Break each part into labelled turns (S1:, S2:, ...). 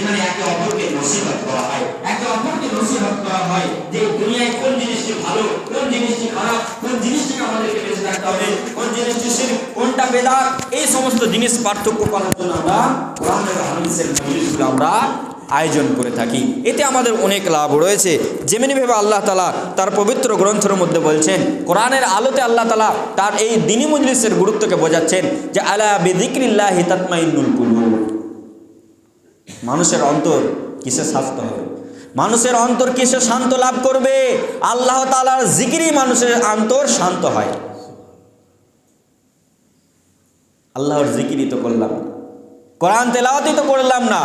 S1: যেখানে একে অপরকে নসিহত করা হয়। একে অপরকে নসিহত করা হয়। যে দুনিয়ায় কোন জিনিসটি ভালো, কোন জিনিসটি খারাপ, কোন জিনিসটি আমাদেরকে বেঁচে থাকতে হবে, কোন জিনিসটি শিরক কোনটা বেদাত, এই সমস্ত জিনিস পার্থক্য করার জন্য আমরা কোরআন এবং হাদিসের মজলিসগুলো আমরা আয়োজন করে থাকি। এতে আমাদের অনেক লাভ রয়েছে। যেমনিভাবে আল্লাহ তালা তার পবিত্র গ্রন্থের মধ্যে বলছেন, কোরআনের আলোতে আল্লাহ তালা তার এই দিনী মজলিসের গুরুত্বকে বোঝাচ্ছেন যে, আলা বেদিক্রিল্লাহ হিতাত্মাইনুল কুলু মানুষের অন্তর কিসে স্বাস্থ্য হবে? মানুষের অন্তর কিসে শান্ত লাভ করবে? আল্লাহ তালার জিকিরই মানুষের অন্তর শান্ত হয়। আল্লাহর জিকিরই তো করলাম কোরআন তেলাওয়াতই তো করলাম না।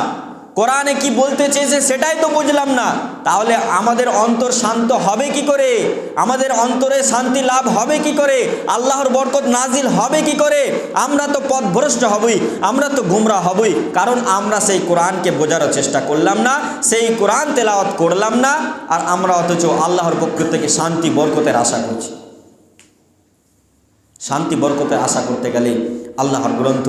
S1: কোরআনে কি বলতে চেয়েছে সেটাই তো বুঝলাম না। তাহলে আমাদের অন্তর শান্ত হবে কি করে? আমাদের অন্তরে শান্তি লাভ হবে কি করে? আল্লাহর বরকত নাজিল হবে কি করে? আমরা তো পথভ্রষ্ট হবই, আমরা তো গুমরা হবই, কারণ আমরা সেই কোরআনকে বোঝার চেষ্টা করলাম না, সেই কোরআন তেলাওয়াত করলাম না, আর আমরা অথচ আল্লাহর পক্ষ থেকে শান্তি বরকতের আশা করছি। শান্তি বরকতের আশা করতে গেলে আল্লাহর গ্রন্থ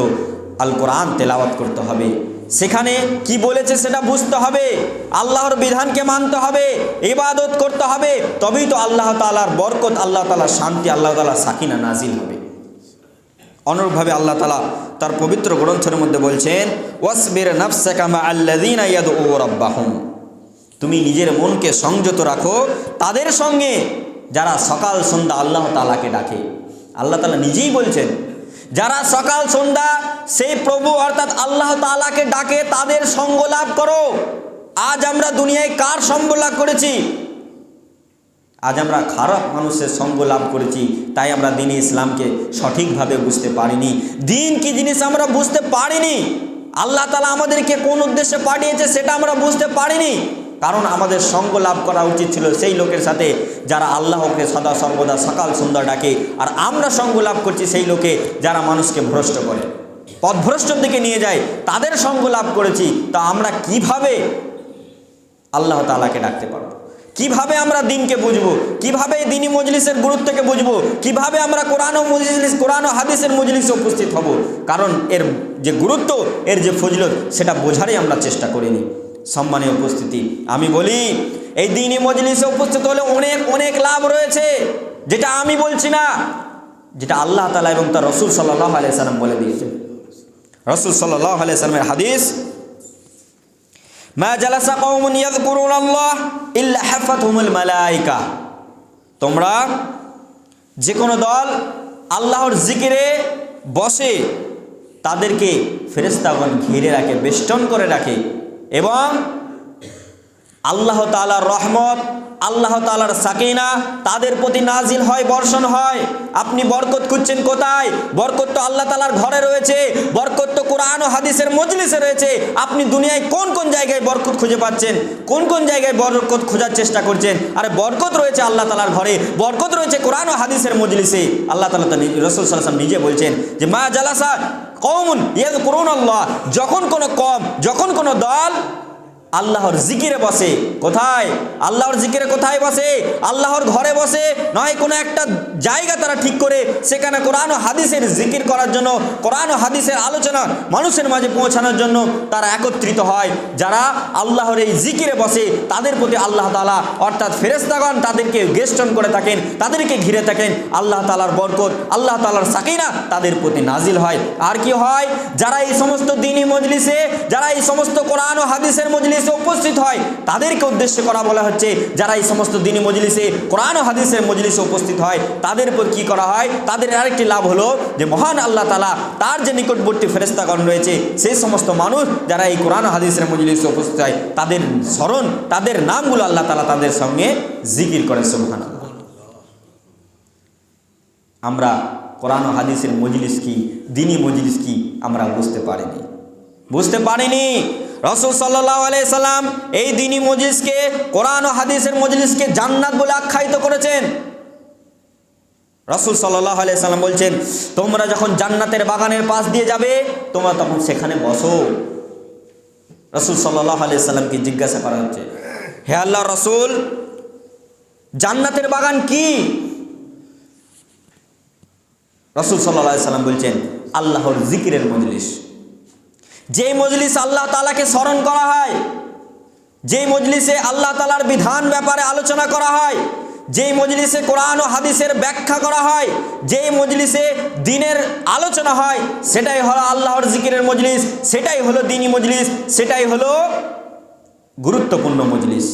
S1: আল কোরআন তেলাওয়াত করতে হবে। সেখানে কি বলেছে সেটা বুঝতে হবে। আল্লাহর বিধানকে মানতে হবে, ইবাদত করতে হবে, তবেই তো আল্লাহ তালার বরকত, আল্লাহ তালার শান্তি, আল্লাহ তালা সাকিনা নাজিল হবে। অনুরূপভাবে আল্লাহ তালা তার পবিত্র গ্রন্থের মধ্যে বলছেন, ওয়াসবির নফসাকামা আল্লাদিন রব্বাহুম। তুমি নিজের মনকে সংযত রাখো তাদের সঙ্গে যারা সকাল সন্ধ্যা আল্লাহ তালাকে ডাকে। আল্লাহ তালা নিজেই বলছেন যারা সকাল, সন্ধ্যা সেই প্রভু অর্থাৎ আল্লাহ তালাকে ডাকে, তাদের সঙ্গ লাভ করো। আজ আমরা দুনিয়ায় কার সঙ্গ লাভ করেছি? আজ আমরা খারাপ মানুষের সঙ্গ লাভ করেছি, তাই আমরা দিনে ইসলামকে সঠিকভাবে বুঝতে পারিনি। দিন কি জিনিস আমরা বুঝতে পারিনি? আল্লাহ তালা আমাদেরকে কোন উদ্দেশ্যে পাঠিয়েছে সেটা আমরা বুঝতে পারিনি। কারণ আমাদের সঙ্গ লাভ করা উচিত ছিল সেই লোকের সাথে যারা আল্লাহকে সদা, সর্বদা, সকাল, সন্ধ্যা ডাকে। আর আমরা সঙ্গ লাভ করছি সেই লোকে যারা মানুষকে ভ্রষ্ট করে। পথভ্রষ্টর দিকে নিয়ে যায়, তাদের সঙ্গ লাভ করেছি, তা আমরা কীভাবে আল্লাহ তালাকে ডাকতে পারব? কীভাবে আমরা দিনকে বুঝব? কীভাবে দিনী মজলিসের গুরুত্বকে বুঝব? কীভাবে আমরা কোরআন ও মজলিস, কোরআন ও হাদিসের মজলিসে উপস্থিত হব? কারণ এর যে গুরুত্ব, এর যে ফজলত, সেটা বোঝারই আমরা চেষ্টা করিনি। সম্মানীয় উপস্থিতি। আমি বলি, এই দিনী মজলিসে উপস্থিত হলে অনেক অনেক লাভ রয়েছে। যেটা আমি বলছি না, যেটা আল্লাহ তালা এবং তার রসুল সাল্লাহ আলিয়া সাল্লাম বলে দিয়েছেন। রসুল সাল্লাহ আলিয়া সাল্লামের হাদিস তোমরা যে কোনো দল আল্লাহর জিকিরে বসে তাদেরকে ফেরেস্তাগণ ঘিরে রাখে, বেষ্টন করে রাখে। এবং আল্লাহ তালার রহমত, আল্লাহ তালার সাকিনা, তাদের প্রতি নাজিল হয়, বর্ষণ হয়। আপনি বরকত খুঁজছেন কোথায়? বরকত তো আল্লাহ তালার ঘরে রয়েছে, বরকত তো কোরআন ও হাদিসের মজলিসে রয়েছে। আপনি দুনিয়ায় কোন কোন জায়গায় বরকত খুঁজে পাচ্ছেন? কোন কোন জায়গায় বরকত খোঁজার চেষ্টা করছেন? আরে বরকত রয়েছে আল্লাহ তালার ঘরে, বরকত রয়েছে কোরআন ও হাদিসের মজলিসে। আল্লাহ তালা রসুল সাল্লাম নিজে বলছেন যে, মা জালাসা কমন ইয়াদ করুন আল্লাহ যখন কোনো কম যখন কোনো দল আল্লাহর জিকিরে বসে। কোথায়? আল্লাহর জিকিরে কোথায় বসে? আল্লাহর ঘরে বসে। নয়, কোনো একটা জায়গা তারা ঠিক করে, সেখানে কোরআন ও হাদিসের জিকির করার জন্য, কোরআন ও হাদিসের আলোচনা মানুষের মাঝে পৌঁছানোর জন্য তারা একত্রিত হয়। যারা আল্লাহর এই জিকিরে বসে, তাদের প্রতি আল্লাহ তালা অর্থাৎ ফেরেস্তাগণ তাদেরকে গেস্টন করে থাকেন, তাদেরকে ঘিরে থাকেন। আল্লাহ তালার বরকত, আল্লাহ তালার সাকিনা তাদের প্রতি নাজিল হয়। আর কি হয়? যারা এই সমস্ত দিনই মজলিসে, যারা এই সমস্ত কোরআন ও হাদিসের মজলিসে উপস্থিত হয়, তাদেরকে উদ্দেশ্য করা বলা হচ্ছে, যারা এই সমস্ত দিনী মজলিসে, কোরআন হাদিসের মজলিসে উপস্থিত হয়, তাদের উপর কি করা হয়? তাদের আরেকটি লাভ হলো যে, মহান আল্লাহ তালা তার যে নিকটবর্তী ফেরেস্তাগণ রয়েছে সেই সমস্ত মানুষ যারা এই কোরআন হাদিসের মজলিসে উপস্থিত হয়, তাদের স্মরণ, তাদের নামগুলো আল্লাহ তালা তাদের সঙ্গে জিকির করেন সুবহান আমরা কোরআন হাদিসের মজলিস কি, দিনী মজলিস কি, আমরা বুঝতে পারিনি। বুঝতে পারিনি? রসুল সাল্লাহ সাল্লাম এই দিনী মজলিসকে কোরআন ও হাদিসের মজলিসকে জান্নাত বলে আখ্যায়িত করেছেন। রসুল সাল্লাহ সাল্লাম বলছেন, তোমরা যখন জান্নাতের বাগানের পাশ দিয়ে যাবে, তোমরা তখন সেখানে বসো। রসুল সাল্লাহ সাল্লামকে জিজ্ঞাসা করা হচ্ছে, হে আল্লাহ রসুল, জান্নাতের বাগান কি? রসুল সাল্লাহ সাল্লাম বলছেন, আল্লাহর জিকিরের মজলিস। যেই মজলিস আল্লাহ তালাকে স্মরণ করা হয়, যেই মজলিসে আল্লাহ তালার বিধান ব্যাপারে আলোচনা করা হয়, যেই মজলিসে কোরআন ও হাদিসের ব্যাখ্যা করা হয়, যেই মজলিসে দিনের আলোচনা হয়, সেটাই হলো আল্লাহর জিকিরের মজলিস, সেটাই হলো দিনী মজলিস, সেটাই হলো গুরুত্বপূর্ণ মজলিস।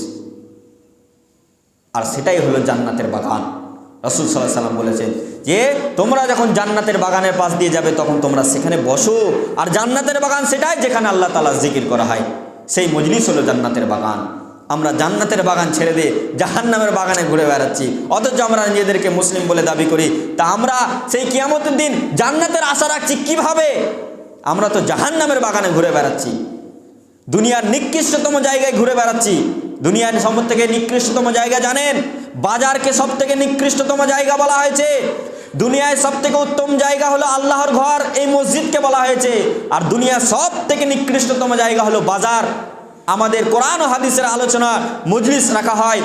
S1: আর সেটাই হলো জান্নাতের বাগান। রসুল সাল্লাহ সাল্লাম বলেছেন যে, তোমরা যখন জান্নাতের বাগানের পাশ দিয়ে যাবে, তখন তোমরা সেখানে বসো। আর জান্নাতের বাগান সেটাই যেখানে আল্লাহ তালা জিকির করা হয়। সেই মজলিস হলো জান্নাতের বাগান। আমরা জান্নাতের বাগান ছেড়ে দিয়ে জাহান্নামের বাগানে ঘুরে বেড়াচ্ছি। অথচ আমরা নিজেদেরকে মুসলিম বলে দাবি করি। তা আমরা সেই কিয়ামতের দিন জান্নাতের আশা রাখছি কীভাবে? আমরা তো জাহান্নামের বাগানে ঘুরে বেড়াচ্ছি। দুনিয়ার নিকৃষ্টতম জায়গায় ঘুরে বেড়াচ্ছি। দুনিয়ার সব থেকে নিকৃষ্টতম জায়গা জানেন? বাজারকে সব থেকে নিকৃষ্টতম জায়গা বলা হয়েছে। দুনিয়ায় সব থেকে উত্তম জায়গা হলো আল্লাহর ঘর, এই মসজিদকে বলা হয়েছে। আর দুনিয়ার সব থেকে নিকৃষ্টতম জায়গা হলো বাজার। আমাদের কোরআন ও হাদিসের আলোচনা মজলিস রাখা হয়,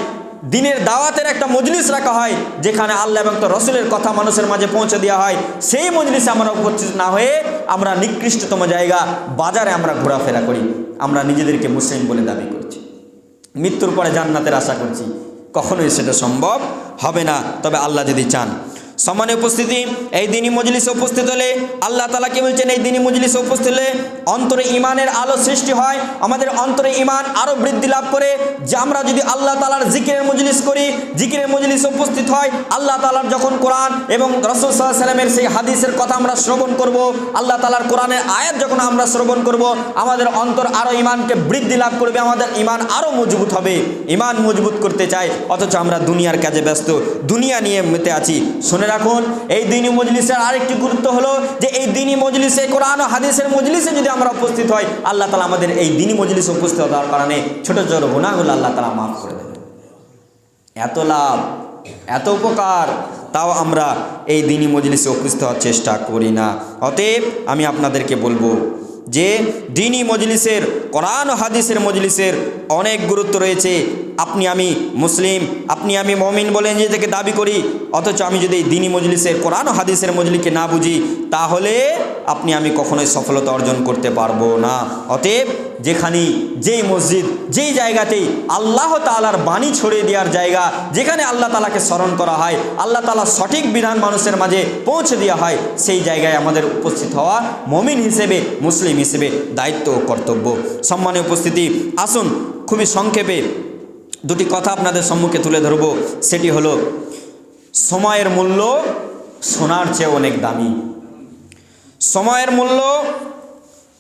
S1: দিনের দাওয়াতের একটা মজলিস রাখা হয়, যেখানে আল্লাহ এবং তো রসুলের কথা মানুষের মাঝে পৌঁছে দেওয়া হয়। সেই মজলিসে আমরা উপস্থিত না হয়ে আমরা নিকৃষ্টতম জায়গা বাজারে আমরা ঘোরাফেরা করি। আমরা নিজেদেরকে মুসলিম বলে দাবি করছি। মৃত্যুর পরে জান্নাতের আশা করছি। কখনোই সেটা সম্ভব হবে না। তবে আল্লাহ যদি চান সম্মানে উপস্থিতি, এই দিনই মজলিসে উপস্থিত হলে আল্লাহ তালা কি বলছেন? এই দিনই মজলিসে উপস্থিত হলে অন্তরে ইমানের আলো সৃষ্টি হয়, আমাদের অন্তরে ইমান আরও বৃদ্ধি লাভ করে। যে আমরা যদি আল্লাহ তালার জিকিরের মজলিস করি, জিকিরের মজলিস উপস্থিত হয়, আল্লাহ তালার যখন কোরআন এবং রসুল সাল্লাহ সাল্লামের সেই হাদিসের কথা আমরা শ্রবণ করব, আল্লাহ তালার কোরআনের আয়াত যখন আমরা শ্রবণ করব, আমাদের অন্তর আরও ইমানকে বৃদ্ধি লাভ করবে, আমাদের ইমান আরও মজবুত হবে। ইমান মজবুত করতে চাই, অথচ আমরা দুনিয়ার কাজে ব্যস্ত, দুনিয়া নিয়ে মেতে আছি। শুনে রাখুন, এই দিনী মজলিসের আরেকটি গুরুত্ব হলো যে এই দিনী মজলিসে কোরআন হাদিসের মজলিসে যদি আমরা উপস্থিত হই, আল্লাহ তালা আমাদের এই দিনী মজলিসে উপস্থিত হওয়ার কারণে ছোট ছোট গুণাগুলো আল্লাহ তালা মাফ করে দেবেন। এত লাভ, এত উপকার, তাও আমরা এই দিনী মজলিসে উপস্থিত হওয়ার চেষ্টা করি না। অতএব আমি আপনাদেরকে বলব যে দিনী মজলিসের, কোরআন হাদিসের মজলিসের অনেক গুরুত্ব রয়েছে। আপনি আমি মুসলিম, আপনি আমি মমিন বলে নিজেকে দাবি করি, অথচ আমি যদি দিনী মজলিসের কোরআন হাদিসের মজলিকে না বুঝি, তাহলে আপনি আমি কখনোই সফলতা অর্জন করতে পারব না। অতএব যেখানেই যেই মসজিদ, যেই জায়গাতেই আল্লাহ তালার বাণী ছড়িয়ে দেওয়ার জায়গা, যেখানে আল্লাহ তালাকে স্মরণ করা হয়, আল্লাহ তালা সঠিক বিধান মানুষের মাঝে পৌঁছে দেওয়া হয়, সেই জায়গায় আমাদের উপস্থিত হওয়া মমিন হিসেবে, মুসলিম হিসেবে দায়িত্ব ও কর্তব্য। সম্মানে উপস্থিতি, আসুন খুবই সংক্ষেপে দুটি কথা আপনাদের সম্মুখে তুলে ধরব। সেটি হলো, সময়ের মূল্য সোনার চেয়ে অনেক দামি। সময়ের মূল্য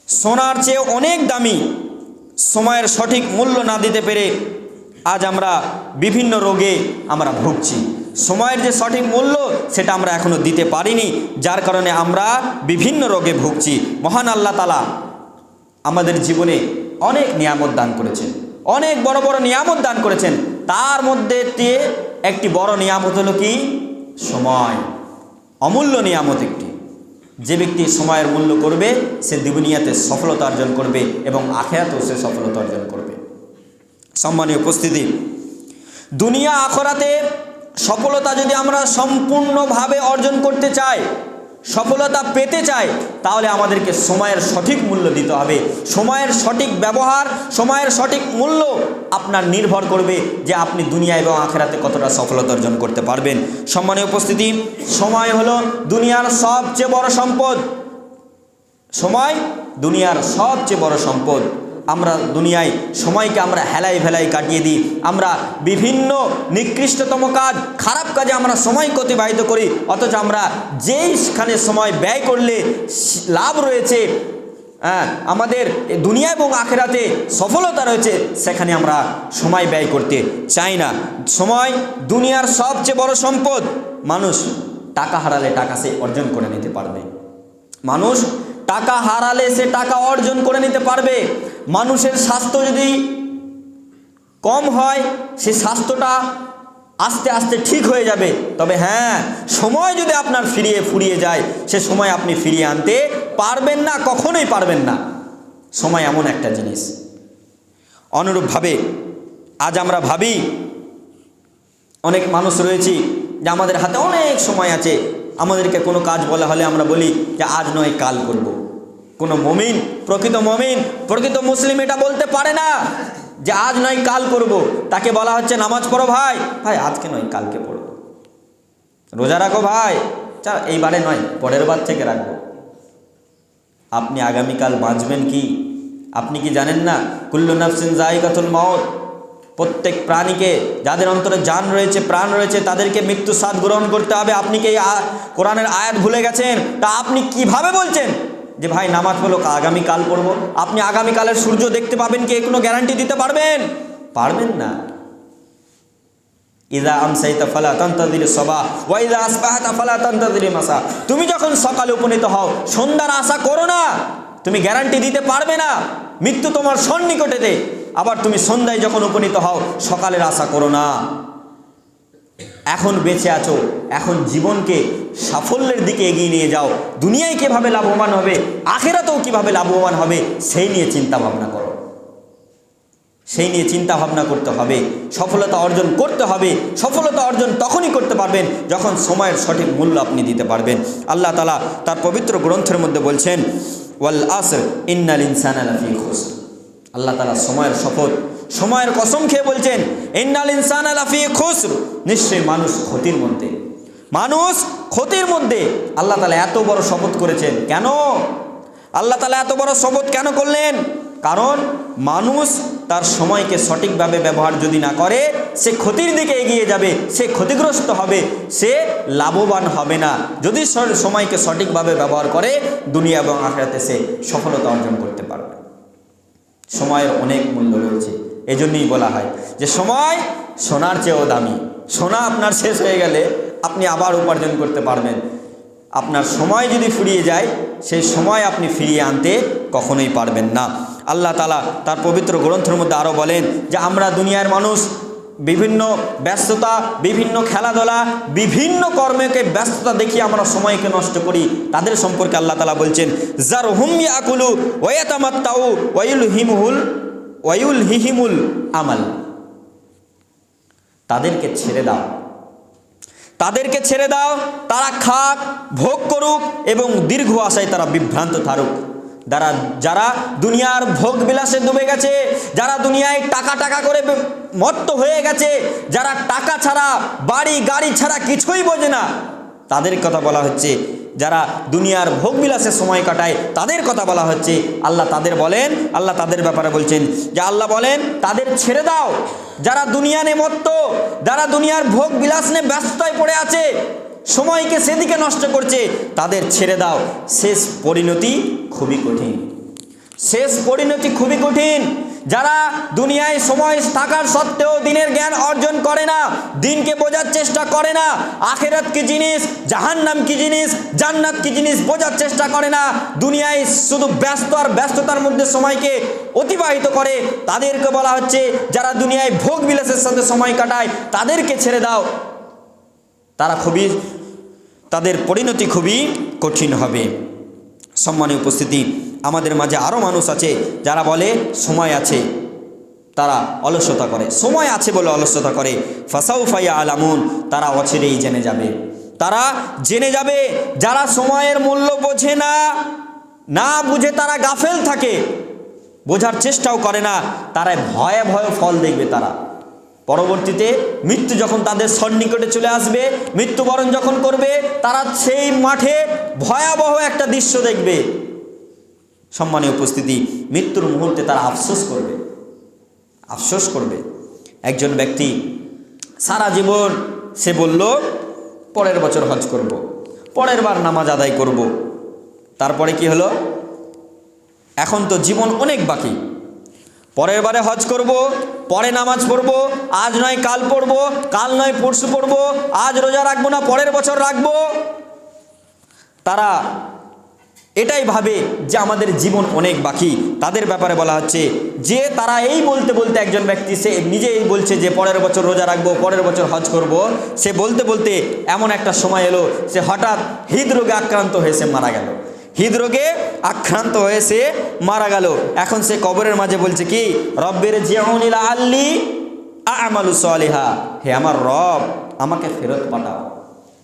S1: সোনার চেয়ে অনেক দামি। সময়ের সঠিক মূল্য না দিতে পেরে আজ আমরা বিভিন্ন রোগে আমরা ভুগছি। সময়ের যে সঠিক মূল্য, সেটা আমরা এখনও দিতে পারিনি, যার কারণে আমরা বিভিন্ন রোগে ভুগছি। মহান আল্লাহ তালা আমাদের জীবনে অনেক নিয়ামত দান করেছেন। অনেক বড় বড় নিয়ামত দান করেছেন। তার মধ্যে দিয়ে একটি বড় নিয়ামত হলো কি? সময়। অমূল্য নিয়ামত একটি। যে ব্যক্তি সময়ের মূল্য করবে, সে দুনিয়াতে সফলতা অর্জন করবে এবং আখেরাতেও সে সফলতা অর্জন করবে। সম্মানীয় উপস্থিতি, দুনিয়া আখরাতে সফলতা যদি আমরা সম্পূর্ণভাবে অর্জন করতে চাই সফলতা পেতে চাই তাহলে আমাদেরকে সময়ের সঠিক মূল্য দিতে হবে। সময়ের সঠিক ব্যবহার, সময়ের সঠিক মূল্য আপনার নির্ভর করবে যে আপনি দুনিয়া এবং আখেরাতে কতটা সফলতা অর্জন করতে পারবেন। সম্মানীয় উপস্থিতি, সময় হলো দুনিয়ার সবচেয়ে বড় সম্পদ। সময় দুনিয়ার সবচেয়ে বড় সম্পদ। আমরা দুনিয়ায় সময়কে আমরা হেলাই ভেলাই কাটিয়ে দিই। আমরা বিভিন্ন নিকৃষ্টতম কাজ, খারাপ কাজে আমরা সময় অতিবাহিত করি। অথচ আমরা যেইখানে সময় ব্যয় করলে লাভ রয়েছে হ্যাঁ আমাদের দুনিয়া এবং আখেরাতে সফলতা রয়েছে, সেখানে আমরা সময় ব্যয় করতে চাই না। সময় দুনিয়ার সবচেয়ে বড় সম্পদ। মানুষ টাকা হারালে টাকা সে অর্জন করে নিতে পারবে। মানুষ টাকা হারালে সে টাকা অর্জন করে নিতে পারবে। মানুষের স্বাস্থ্য যদি কম হয়, সে স্বাস্থ্যটা আস্তে আস্তে ঠিক হয়ে যাবে। তবে হ্যাঁ সময় যদি আপনার ফিরিয়ে ফুরিয়ে যায়, সে সময় আপনি ফিরিয়ে আনতে পারবেন না, কখনোই পারবেন না। সময় এমন একটা জিনিস। অনুরূপভাবে আজ আমরা ভাবি, অনেক মানুষ রয়েছি যে আমাদের হাতে অনেক সময় আছে। আমাদেরকে কোনো কাজ বলা হলে আমরা বলি যে, আজ নয়, কাল করব। কোনো মমিন, প্রকৃত মমিন, প্রকৃত মুসলিম এটা বলতে পারে না যে আজ নয়, কাল করব। তাকে বলা হচ্ছে নামাজ পড়ো ভাই। ভাই, আজকে নয়, কালকে পড়ব রোজা রাখো ভাই। চা, এইবারে নয়, পরের বার থেকে রাখব। আপনি আগামীকাল বাঁচবেন কি? আপনি কি জানেন না? কুল্লু নাফসিন জায়গাতুল মত প্রত্যেক প্রাণীকে, যাদের অন্তরে যান রয়েছে, প্রাণ রয়েছে, তাদেরকে মৃত্যু স্বাদ গ্রহণ করতে হবে। আপনি কি কোরআনের আয়াত ভুলে গেছেন? তা আপনি কীভাবে বলছেন? যে ভাই নামাজ পড়ল আগামীকাল পড়ব। আপনি আগামীকালের সূর্য দেখতে পাবেন কি? কোনো গ্যারান্টি দিতে পারবেন? পারবেন না। ইদা আমসাইতা ফালা তান্তাদির সবা ওয়াইদা আসবাহাতা ফালা তান্তাদির মাসা। তুমি যখন সকালে উপনীত হও, সন্ধ্যার আশা করো না। তুমি গ্যারান্টি দিতে পারবে না। মৃত্যু তোমার সন্নিকটেতে আবার তুমি সন্ধ্যায় যখন উপনীত হও, সকালের আশা করো না। এখন বেঁচে আছো, এখন জীবনকে সাফল্যের দিকে এগিয়ে নিয়ে যাও। দুনিয়ায় কীভাবে লাভবান হবে, আখেরাতেও কীভাবে লাভবান হবে, সেই নিয়ে চিন্তা ভাবনা করো। সেই নিয়ে চিন্তা ভাবনা করতে হবে। সফলতা অর্জন করতে হবে। সফলতা অর্জন তখনই করতে পারবেন যখন সময়ের সঠিক মূল্য আপনি দিতে পারবেন। আল্লাহ তালা তার পবিত্র গ্রন্থের মধ্যে বলছেন, ওয়াল আসর ইন্নাল ইনসান আল্লাহ তালা সময়ের শপথ সময়ের কসম খেয়ে বলছেন, ইন্নাল ইনসান আলাফি নিশ্চয়ই মানুষ ক্ষতির মধ্যে। মানুষ ক্ষতির মধ্যে। আল্লাহ তালা এত বড় শপথ করেছেন। কেন? আল্লাহ তালা এত বড় শপথ কেন করলেন? কারণ মানুষ তার সময়কে সঠিকভাবে ব্যবহার যদি না করে, সে ক্ষতির দিকে এগিয়ে যাবে, সে ক্ষতিগ্রস্ত হবে, সে লাভবান হবে না। যদি সময়কে সঠিকভাবে ব্যবহার করে, দুনিয়া এবং আখড়াতে সে সফলতা অর্জন করতে পারবে। সময়ের অনেক মূল্য রয়েছে। এজন্যই বলা হয় যে সময় সোনার চেয়েও দামি। সোনা আপনার শেষ হয়ে গেলে আপনি আবার উপার্জন করতে পারবেন। আপনার সময় যদি ফুরিয়ে যায়, সেই সময় আপনি ফিরিয়ে আনতে কখনোই পারবেন না। আল্লাহ তালা তার পবিত্র গ্রন্থের মধ্যে আরও বলেন যে, আমরা দুনিয়ার মানুষ, বিভিন্ন ব্যস্ততা, বিভিন্ন খেলাধুলা, বিভিন্ন কর্মকে ব্যস্ততা দেখিয়ে আমরা সময়কে নষ্ট করি, তাদের সম্পর্কে আল্লাহ তালা বলছেন জার হুমিয়া আকুলু ওয়াতামাত্তাউ ওয়াইল হিমহুল ওয়াইউল হিহিমুল আমাল। তাদেরকে ছেড়ে দাও। তাদেরকে ছেড়ে দাও। তারা খাক, ভোগ করুক এবং দীর্ঘ আশায় তারা বিভ্রান্ত থাকুক যারা যারা দুনিয়ার ভোগ বিলাসে ডুবে গেছে, যারা দুনিয়ায় টাকা টাকা করে মত্ত হয়ে গেছে, যারা টাকা ছাড়া, বাড়ি, গাড়ি ছাড়া কিছুই বোঝে না তাদের কথা বলা হচ্ছে। যারা দুনিয়ার ভোগ বিলাসে সময় কাটায়, তাদের কথা বলা হচ্ছে। আল্লাহ তাদের বলেন, আল্লাহ তাদের ব্যাপারে বলছেন যে আল্লাহ বলেন, তাদের ছেড়ে দাও। যারা দুনিয়া নেমত্ত যারা দুনিয়ার ভোগ বিলাস নিয়ে ব্যস্ততায় পড়ে আছে, সময়কে সেদিকে নষ্ট করছে, তাদের ছেড়ে দাও। শেষ পরিণতি খুবই কঠিন। শেষ পরিণতি খুবই কঠিন। যারা দুনিয়ায় সময় থাকার সত্ত্বেও দিনের জ্ঞান অর্জন করে না, দিনকে বোঝার চেষ্টা করে না, আখেরাত কি জিনিস, জাহান্নাম কি জিনিস, জান্নাত কি জিনিস বোঝার চেষ্টা করে না, দুনিয়ায় শুধু ব্যস্ত আর ব্যস্ততার মধ্যে সময়কে অতিবাহিত করে, তাদেরকে বলা হচ্ছে, যারা দুনিয়ায় ভোগ বিলাসের সাথে সময় কাটায়, তাদেরকে ছেড়ে দাও। তারা খুবই, তাদের পরিণতি খুবই কঠিন হবে। সম্মানীয় উপস্থিতি আমাদের মাঝে আরও মানুষ আছে যারা বলে, সময় আছে। তারা অলসতা করে। সময় আছে বলে অলসতা করে। ফাসাউ ফাইয়া আলামুন তারা অছেরেই জেনে যাবে। তারা জেনে যাবে, যারা সময়ের মূল্য বোঝে না না বুঝে তারা গাফেল থাকে। বোঝার চেষ্টাও করে না, তারা ভয়ে ভয়ে ফল দেখবে তারা। পরবর্তীতে মৃত্যু যখন তাদের সন্নিকটে চলে আসবে, মৃত্যুবরণ যখন করবে, তারা সেই মাঠে ভয়াবহ একটা দৃশ্য দেখবে। সম্মানীয় উপস্থিতি, মৃত্যুর মুহূর্তে তারা আফসোস করবে আফসোস করবে একজন ব্যক্তি, সারা জীবন সে বলল, পরের বছর হজ করব। পরের বার নামাজ আদায় করব। তারপরে কি হলো এখন তো জীবন অনেক বাকি পরের বারে হজ করব, পরে নামাজ পড়ব, আজ নয় কাল পড়ব, কাল নয় পরশু পড়ব, আজ রোজা রাখব না, পরের বছর রাখব তারা এটাই ভাবে যে আমাদের জীবন অনেক বাকি। তাদের ব্যাপারে বলা হচ্ছে যে তারা এই বলতে বলতে একজন ব্যক্তি, সে নিজেই বলছে যে পরের বছর রোজা রাখব, পরের বছর হজ করব। সে বলতে বলতে এমন একটা সময় এলো, সে হঠাৎ হৃদরোগে আক্রান্ত হয়ে সে মারা গেল। হৃদরোগে আক্রান্ত হয়ে সে মারা গেল। এখন সে কবরের মাঝে বলছে কি, রব্বের জিয়াউনিলা আল্লি আমালু সালিহা। হে আমার রব, আমাকে ফেরত পাঠাও।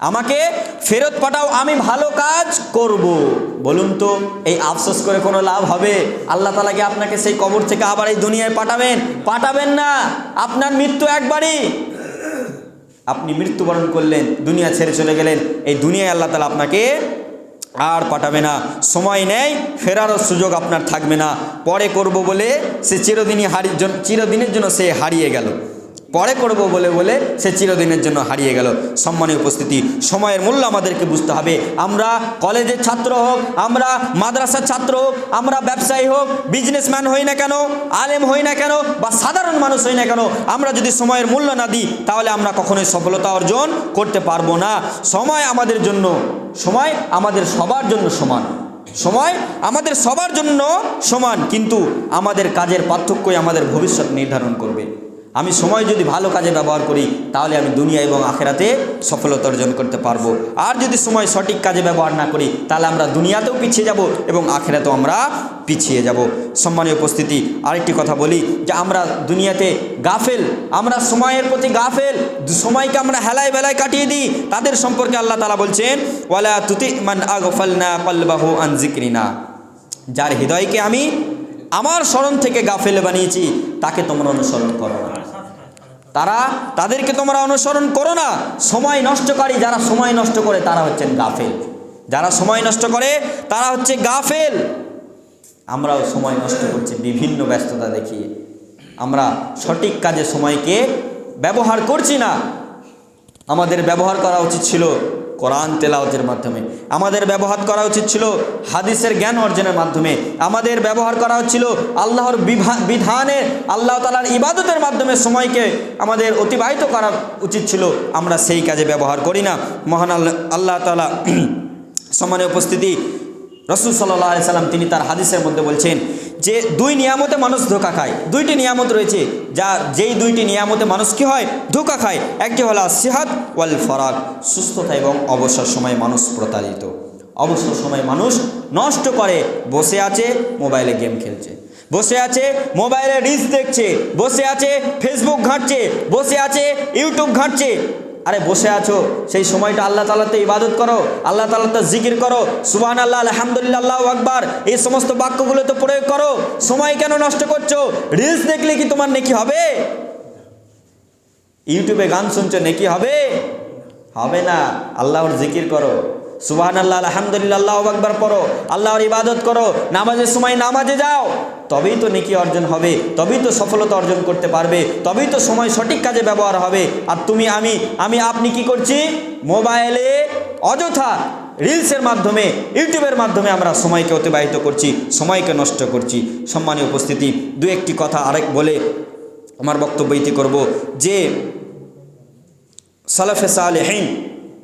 S1: আমাকে ফেরত পাঠাও, আমি ভালো কাজ করব। বলুন তো, এই আফসোস করে কোনো লাভ হবে? আল্লাহ তালাকে আপনাকে সেই কবর থেকে আবার এই দুনিয়ায় পাঠাবেন? পাঠাবেন না। আপনার মৃত্যু একবারই। আপনি মৃত্যুবরণ করলেন, দুনিয়া ছেড়ে চলে গেলেন, এই দুনিয়ায় আল্লাহ তালা আপনাকে আর পাঠাবে না। সময় নেই, ফেরারও সুযোগ আপনার থাকবে না। পরে করব বলে সে চিরদিনই হারি জন- চিরদিনের জন্য সে হারিয়ে গেল। পরে করব বলে বলে সে চিরদিনের জন্য হারিয়ে গেল। সম্মানীয় উপস্থিতি, সময়ের মূল্য আমাদেরকে বুঝতে হবে। আমরা কলেজের ছাত্র হোক, আমরা মাদ্রাসার ছাত্র হোক, আমরা ব্যবসায়ী হোক বিজনেসম্যান হই না কেন, আলেম হই না কেন, বা সাধারণ মানুষ হই না কেন, আমরা যদি সময়ের মূল্য না দিই, তাহলে আমরা কখনোই সফলতা অর্জন করতে পারব না। সময় আমাদের জন্য সময়, আমাদের সবার জন্য সমান। সময় আমাদের সবার জন্য সমান, কিন্তু আমাদের কাজের পার্থক্যই আমাদের ভবিষ্যৎ নির্ধারণ করবে। আমি সময় যদি ভালো কাজে ব্যবহার করি, তাহলে আমি দুনিয়া এবং আখেরাতে সফলতা অর্জন করতে পারব। আর যদি সময় সঠিক কাজে ব্যবহার না করি, তাহলে আমরা দুনিয়াতেও পিছিয়ে যাব এবং আখেরাতেও আমরা পিছিয়ে যাব। সম্মানীয় উপস্থিতি, আরেকটি কথা বলি যে আমরা দুনিয়াতে গাফেল, আমরা সময়ের প্রতি গাফেল, সময়কে আমরা হেলায় বেলায় কাটিয়ে দিই। তাদের সম্পর্কে আল্লাহ তালা বলছেন, ওয়ালা তুতি মান আগফালনা কলবাহু আন জিক্রিনা যার হৃদয়কে আমি আমার স্মরণ থেকে গাফেল বানিয়েছি, তাকে তোমরা অনুসরণ করো না। তারা তাদেরকে তোমরা অনুসরণ করো না। সময় নষ্টকারী যারা সময় নষ্ট করে, তারা হচ্ছেন গাফেল। যারা সময় নষ্ট করে, তারা হচ্ছে গাফেল। আমরাও সময় নষ্ট করছি, বিভিন্ন ব্যস্ততা দেখিয়ে। আমরা সঠিক কাজে সময়কে ব্যবহার করছি না। আমাদের ব্যবহার করা উচিত ছিল কোরআন তেলাওয়াতের মাধ্যমে। আমাদের ব্যবহার করা উচিত ছিল হাদিসের জ্ঞান অর্জনের মাধ্যমে। আমাদের ব্যবহার করা হচ্ছিল আল্লাহর বিধানের আল্লাহ তালার ইবাদতের মাধ্যমে সময়কে আমাদের অতিবাহিত করা উচিত ছিল। আমরা সেই কাজে ব্যবহার করি না। মহান আল্লাহ তালা সম্মানের উপস্থিতি, রসুল সাল্লাহ সাল্লাম তিনি তার হাদিসের মধ্যে বলছেন যে দুই নিয়ামতে মানুষ ধোকা খায়। দুইটি নিয়ামত রয়েছে, যা যেই দুইটি নিয়ামতে মানুষ কি হয়? ধোকা খায়। একটি হলো সিহাত ওয়াল ফরাক, সুস্থতা এবং অবসর সময় মানুষ প্রতারিত। অবসর সময় মানুষ নষ্ট করে, বসে আছে, মোবাইলে গেম খেলছে। বসে আছে, মোবাইলে রিলস দেখছে, বসে আছে ফেসবুক ঘাঁটছে, বসে আছে ইউটিউব ঘাঁটছে আরে বসে আছো, সেই সময়টা আল্লাহ তালাতে ইবাদত করো, আল্লাহ তালাতে জিকির করো সুবাহ আল্লাহ আলহামদুলিল্লাহ, আল্লাহ আকবার, এই সমস্ত বাক্যগুলো তো প্রয়োগ করো, সময় কেন নষ্ট করছ রিলস দেখলে কি তোমার নেকি হবে? ইউটিউবে গান শুনছো, নেকি হবে? হবে না, আল্লাহর জিকির করো। সুবাহান আল্লাহ আলহামদুলিল্লাহ, আল্লাহ আকবার পড়ো, আল্লাহর ইবাদত করো, নামাজের সময় নামাজে যাও। তবেই তো নেকি অর্জন হবে, তবেই তো সফলতা অর্জন করতে পারবে, তবেই তো সময় সঠিক কাজে ব্যবহার হবে। আর তুমি, আমি আমি, আপনি কি করছি? মোবাইলে, অযথা রিলসের মাধ্যমে, ইউটিউবের মাধ্যমে আমরা সময়কে অতিবাহিত করছি, সময়কে নষ্ট করছি। সম্মানীয় উপস্থিতি, দু একটি কথা আরেক বলে আমার বক্তব্য ইতি করব যে সালাফে সালেহীন,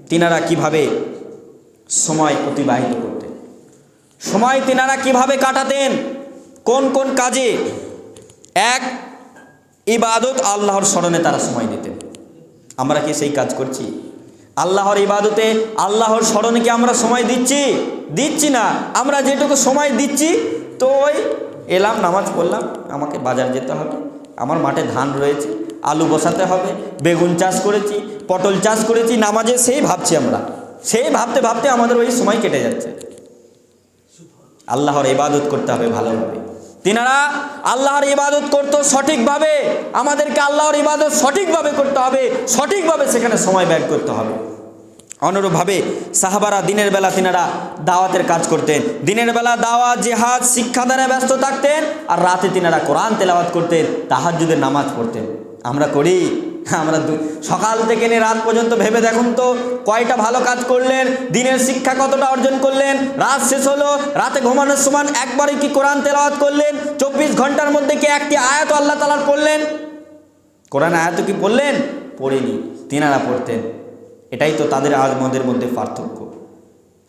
S1: তিনারা কীভাবে সময় অতিবাহিত করতেন সময় তিনারা কীভাবে কাটাতেন? কোন কোন কাজে? এক, ইবাদত আল্লাহর স্মরণে তারা সময় দিতেন। আমরা কি সেই কাজ করছি? আল্লাহর ইবাদতে আল্লাহর স্মরণে কি আমরা সময় দিচ্ছি? দিচ্ছি না। আমরা যেটুকু সময় দিচ্ছি, তো ওই এলাম, নামাজ পড়লাম, আমাকে বাজার যেতে হবে, আমার মাঠে ধান রয়েছে, আলু বসাতে হবে, বেগুন চাষ করেছি, পটল চাষ করেছি, নামাজে সেই ভাবছি আমরা। সেই ভাবতে ভাবতে আমাদের ওই সময় কেটে যাচ্ছে। আল্লাহর ইবাদত করতে হবে ভালোভাবে। তিনারা আল্লাহর ইবাদত করতো সঠিকভাবে, আমাদেরকে আল্লাহর ইবাদত সঠিকভাবে করতে হবে, সঠিকভাবে সেখানে সময় ব্যয় করতে হবে। অনুরূপভাবে সাহাবারা দিনের বেলা তিনারা দাওয়াতের কাজ করতেন। দিনের বেলা দাওয়াত, জেহাদ, শিক্ষাদানে ব্যস্ত থাকতেন আর রাতে তিনারা কোরআন তেলাওয়াত করতেন, তাহাজ্জুদের নামাজ পড়তেন। আমরা করি আমরা সকাল থেকে নিয়ে রাত পর্যন্ত ভেবে দেখুন তো, কয়টা ভালো কাজ করলেন, দিনের শিক্ষা কতটা অর্জন করলেন, রাত শেষ হলো, রাতে ঘুমানোর সময় একবারই কি কোরআন তেলাওয়াত করলেন, চব্বিশ ঘণ্টার মধ্যে কি একটি আয়াত আল্লাহ তালার পড়লেন? কোরআন আয়াত কি পড়লেন? পড়েনি, তিনারা পড়তেন। এটাই তো তাদের আজ আমাদের মধ্যে পার্থক্য।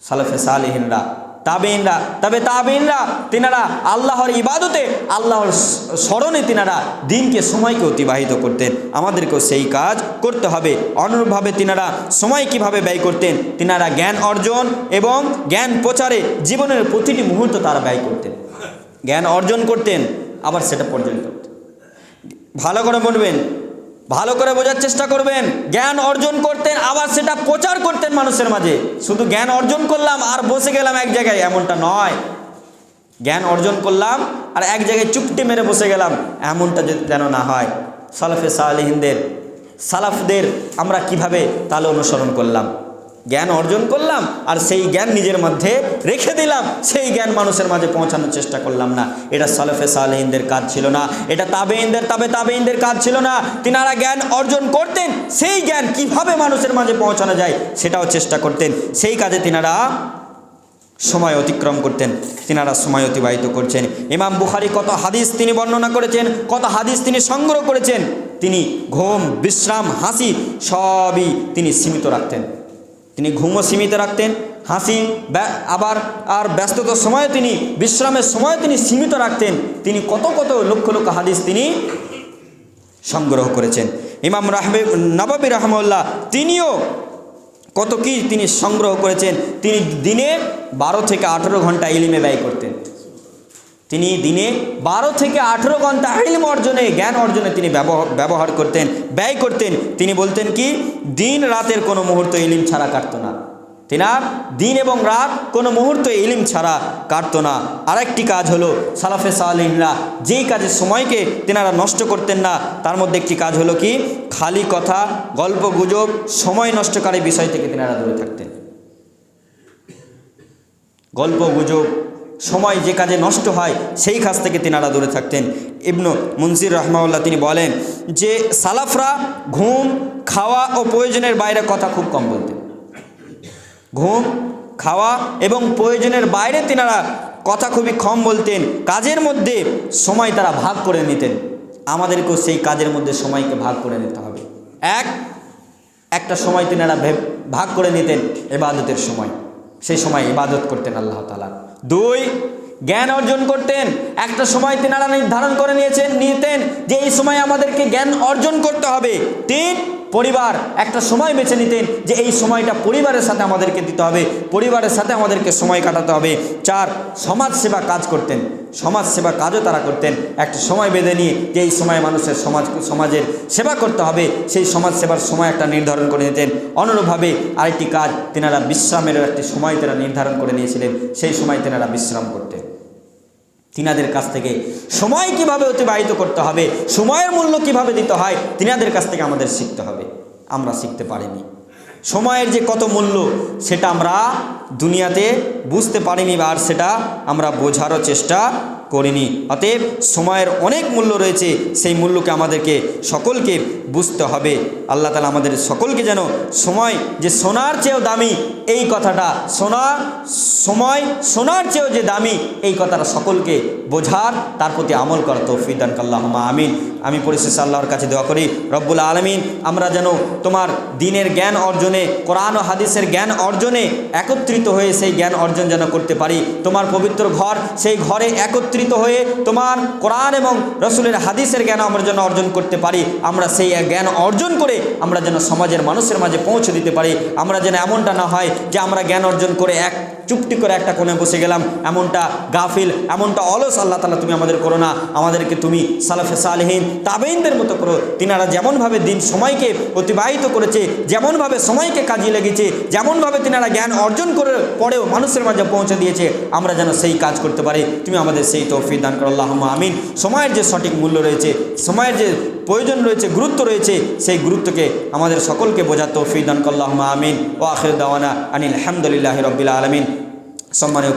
S1: সালাফে সালেহিনরা তাবেইনরা। তবে তাবেইনরা, তিনারা আল্লাহর ইবাদতে, আল্লাহর স্মরণে তিনারা দিনকে সময়কে অতিবাহিত করতেন। আমাদেরকেও সেই কাজ করতে হবে। অনুরূপভাবে তিনারা সময় কীভাবে ব্যয় করতেন, তিনারা জ্ঞান অর্জন এবং জ্ঞান প্রচারে জীবনের প্রতিটি মুহূর্ত তারা ব্যয় করতেন। জ্ঞান অর্জন করতেন, আবার সেটা পর্যন্ত ভালো করে বলবেন ভালো করে বোঝার চেষ্টা করবেন। জ্ঞান অর্জন করতেন, আবার সেটা প্রচার করতেন মানুষের মাঝে। শুধু জ্ঞান অর্জন করলাম আর বসে গেলাম এক জায়গায়, এমনটা নয়। জ্ঞান অর্জন করলাম আর এক জায়গায় চুপটি মেরে বসে গেলাম, এমনটা যদি যেন না হয়। সালাফে সালিহিনদের, সালাফদের আমরা কীভাবে তাহলে অনুসরণ করলাম? জ্ঞান অর্জন করলাম আর সেই জ্ঞান নিজের মধ্যে রেখে দিলাম। সেই জ্ঞান মানুষের মাঝে পৌঁছানোর চেষ্টা করলাম না। এটা সালাফে সালেহিনদের কাজ ছিল না। এটা তাবেইনদের তাবে তাবেইনদের কাজ ছিল না। তিনারা জ্ঞান অর্জন করতেন। সেই জ্ঞান কীভাবে মানুষের মাঝে পৌঁছানো যায় সেটাও চেষ্টা করতেন। সেই কাজে তিনারা সময় অতিক্রম করতেন। তিনারা সময় অতিবাহিত করছেন। ইমাম বুখারি কত হাদিস তিনি বর্ণনা করেছেন, কত হাদিস তিনি সংগ্রহ করেছেন। তিনি ঘুম, বিশ্রাম, হাসি সবই তিনি সীমিত রাখতেন। তিনি ঘুমও সীমিত রাখতেন, হাসি আবার আর ব্যস্ততার সময় তিনি, বিশ্রামের সময় তিনি সীমিত রাখতেন। তিনি কত কত লক্ষ লক্ষ হাদিস তিনি সংগ্রহ করেছেন। ইমাম রাহবে, নবাবি রহমউল্লাহ তিনিও কত কি তিনি সংগ্রহ করেছেন। তিনি দিনে বারো থেকে আঠেরো ঘণ্টা ইলিমে ব্যয় করতেন। তিনি দিনে বারো থেকে আঠেরো ঘণ্টা ইলম অর্জনে, জ্ঞান অর্জনে তিনি ব্যবহার করতেন, ব্যয় করতেন। তিনি বলতেন কি, দিন রাতের কোনো মুহূর্ত ইলিম ছাড়া কাটতো না। তিনার দিন এবং রাত কোনো মুহূর্ত ইলিম ছাড়া কাটতো না। আরেকটি কাজ হলো, সালাফে সালিনরা যেই কাজের সময়কে তেনারা নষ্ট করতেন না, তার মধ্যে একটি কাজ হলো কি, খালি কথা, গল্প, গুজব, সময় নষ্টকারী বিষয় থেকে তেনারা দূরে থাকতেন। গল্প, গুজব সময় যে কাজে নষ্ট হয়, সেই কাজ থেকে তিনারা দূরে থাকতেন। ইবনু মুনসির রহমাউল্লাহ তিনি বলেন যে, সালাফরা ঘুম, খাওয়া ও প্রয়োজনের বাইরে কথা খুব কম বলতেন। ঘুম, খাওয়া এবং প্রয়োজনের বাইরে তিনারা কথা খুবই কম বলতেন। কাজের মধ্যে সময় তারা ভাগ করে নিতেন। আমাদেরকেও সেই কাজের মধ্যে সময়কে ভাগ করে নিতে হবে। এক, একটা সময় তিনারা ভাগ করে নিতেন এবাদতের সময়। সেই সময় ইবাদত করতেন আল্লাহ তালা দুই, জ্ঞান অর্জন করতেন। একটা সময় তিনারা নির্ধারণ করে নিয়েছেন, নিতেন যে এই সময় আমাদেরকে জ্ঞান অর্জন করতে হবে। তিন পরিবার, একটা সময় বেছে নিতেন যে এই সময়টা পরিবারের সাথে আমাদেরকে দিতে হবে, পরিবারের সাথে আমাদেরকে সময় কাটাতে হবে। চার সমাজ সেবা কাজ করতেন। সমাজ সেবা কাজও তারা করতেন। একটা সময় বেঁধে নিয়ে যে এই সময় মানুষের সমাজ, সমাজের সেবা করতে হবে, সেই সমাজ সেবার সময় একটা নির্ধারণ করে নিতেন। অনুরূপভাবে আরেকটি কাজ, তেনারা বিশ্রামেরও একটি সময় তারা নির্ধারণ করে নিয়েছিলেন। সেই সময় তেনারা বিশ্রাম করতেন। তিনাদের কাছ থেকে সময় কীভাবে অতিবাহিত করতে হবে, সময়ের মূল্য কীভাবে দিতে হয়, তিনাদের কাছ থেকে আমাদের শিখতে হবে। আমরা শিখতে পারিনি। সময়ের যে কত মূল্য, সেটা আমরা দুনিয়াতে বুঝতে পারিনি বা আর সেটা আমরা বোঝারও চেষ্টা করিনি। অতএব সময়ের অনেক মূল্য রয়েছে, সেই মূল্যকে আমাদেরকে সকলকে বুঝতে হবে। আল্লাহ তালা আমাদের সকলকে যেন সময়, যে সোনার চেয়েও দামি এই কথাটা সোনা সময়, সোনার চেয়েও যে দামি এই কথাটা সকলকে বোঝার, তার প্রতি আমল করা তৌফিক দান কাল্লাহমা আমিন। আমি পরিশেষ আল্লাহর কাছে দোয়া করি, রব্বুল আলমিন, আমরা যেন তোমার দিনের জ্ঞান অর্জনে, কোরআন ও হাদিসের জ্ঞান অর্জনে একত্রিত হয়ে সেই জ্ঞান অর্জন যেন করতে পারি। তোমার পবিত্র ঘর, সেই ঘরে একত্রিত হয়ে তোমার কোরআন এবং রসুলের হাদিসের জ্ঞান আমরা যেন অর্জন করতে পারি, আমরা সেই জ্ঞান অর্জন করে আমরা যেন সমাজের মানুষের মাঝে পৌঁছে দিতে পারি, আমরা যেন এমনটা না হয় যে আমরা জ্ঞান অর্জন করে এক চুপটি করে একটা কোণে বসে গেলাম। এমনটা গাফিল, এমনটা অলস, আল্লাহ তালা তুমি আমাদের করো না। আমাদেরকে তুমি সালাফে সালেহীন তাবেইনদের মতো করো। তিনারা যেমনভাবে দিন সময়কে অতিবাহিত করেছে, যেমনভাবে সময়কে কাজে লেগেছে যেমনভাবে তিনারা জ্ঞান অর্জন করে পরেও মানুষের মাঝে পৌঁছে দিয়েছে, আমরা যেন সেই কাজ করতে পারি। তুমি আমাদের সেই তৌফিক দান করো আল্লাহ আমিন। সময়ের যে সঠিক মূল্য রয়েছে, সময়ের যে প্রয়োজন রয়েছে, গুরুত্ব রয়েছে, সেই গুরুত্বকে আমাদের সকলকে বোঝাতো তৌফিক দান করল্লাহ আমিন। ও আখির দাওয়ানা আনিল আলহামদুলিল্লাহ রব্বিল আলমিন। সম্মানীয়